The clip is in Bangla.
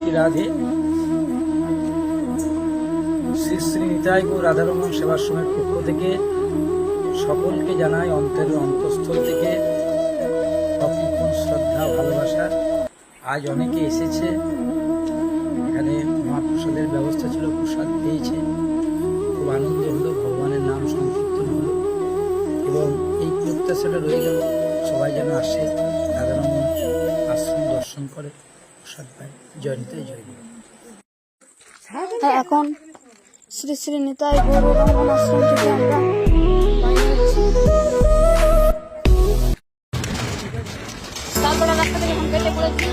রাধে। শ্রী শ্রী নিতাই গো রাধারমন সেবাশ্রমের পক্ষ থেকে সকলকে জানাই অন্তরের অন্তঃস্থল থেকে অকৃপণ শ্রদ্ধা ভালোবাসা। আজ অনেকে এসেছে। এখানে মহাপ্রসাদের ব্যবস্থা ছিল, প্রসাদ পেয়েছে। খুব আনন্দ হলো, ভগবানের নাম সংকীর্তন হলো। এবং এই প্রত্যাশাটা রয়ে গেল, সবাই যেন আসে রাধারমন আশ্রম দর্শন করে। এখন শ্রী শ্রী নিতাই গৌরব আশ্রম থেকে আমরা তারপরে রাস্তা থেকে এখন কেটে পড়েছি।